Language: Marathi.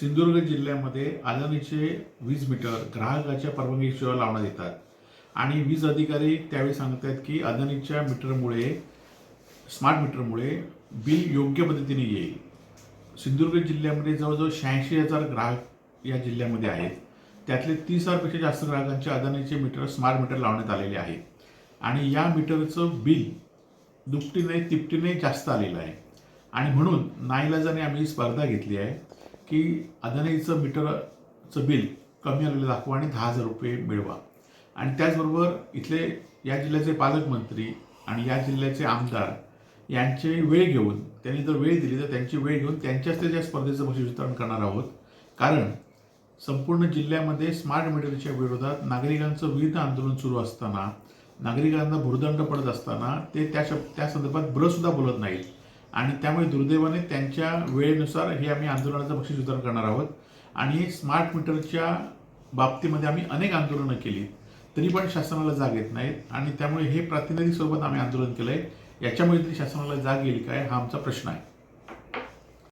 सिंधुदुर्ग जिल्ह्यामध्ये अदानीचे वीज मीटर ग्राहकाच्या परवानगीशिवाय लावण्यात येतात. आणि वीज अधिकारी त्यावेळी सांगत आहेत की अदानीच्या मीटरमुळे स्मार्ट मीटरमुळे बिल योग्य पद्धतीने येईल. सिंधुदुर्ग जिल्ह्यामध्ये जवळजवळ शहाऐंशी हजार ग्राहक या जिल्ह्यामध्ये आहेत. त्यातले तीस हजारपेक्षा जास्त ग्राहकांचे अदानीचे मीटर स्मार्ट मीटर लावण्यात आलेले आहे आणि या मीटरचं बिल दुपटीने तिपटीने जास्त आलेलं आहे. आणि म्हणून नाईलाजाने आम्ही स्पर्धा घेतली आहे. की अदानीचं मीटरचं बिल कमी आलेलं दाखवा आणि दहा हजार रुपये मिळवा. आणि त्याचबरोबर इथले या जिल्ह्याचे पालकमंत्री आणि या जिल्ह्याचे आमदार यांचे वेळ घेऊन त्यांनी जर वेळ दिली तर त्यांची वेळ घेऊन त्यांच्याच त्या स्पर्धेचं बक्षीस वितरण करणार आहोत. कारण संपूर्ण जिल्ह्यामध्ये स्मार्ट मीटरच्या विरोधात नागरिकांचं विविध आंदोलन सुरू असताना नागरिकांना भुर्दंड पडत असताना ते त्या शब त्या संदर्भात ब्रसुद्धा बोलत नाहीत. आणि त्यामुळे दुर्दैवाने त्यांच्या वेळेनुसार हे आम्ही आंदोलनाचं बक्षीस वितरण करणार आहोत. आणि स्मार्ट मीटरच्या बाबतीमध्ये आम्ही अनेक आंदोलनं केली तरी पण शासनाला जाग येत नाहीत. आणि त्यामुळे हे प्रातिनिधिक स्वरूपात आम्ही आंदोलन केलं आहे याच्यामुळे तरी शासनाला जाग येईल काय हा आमचा प्रश्न आहे.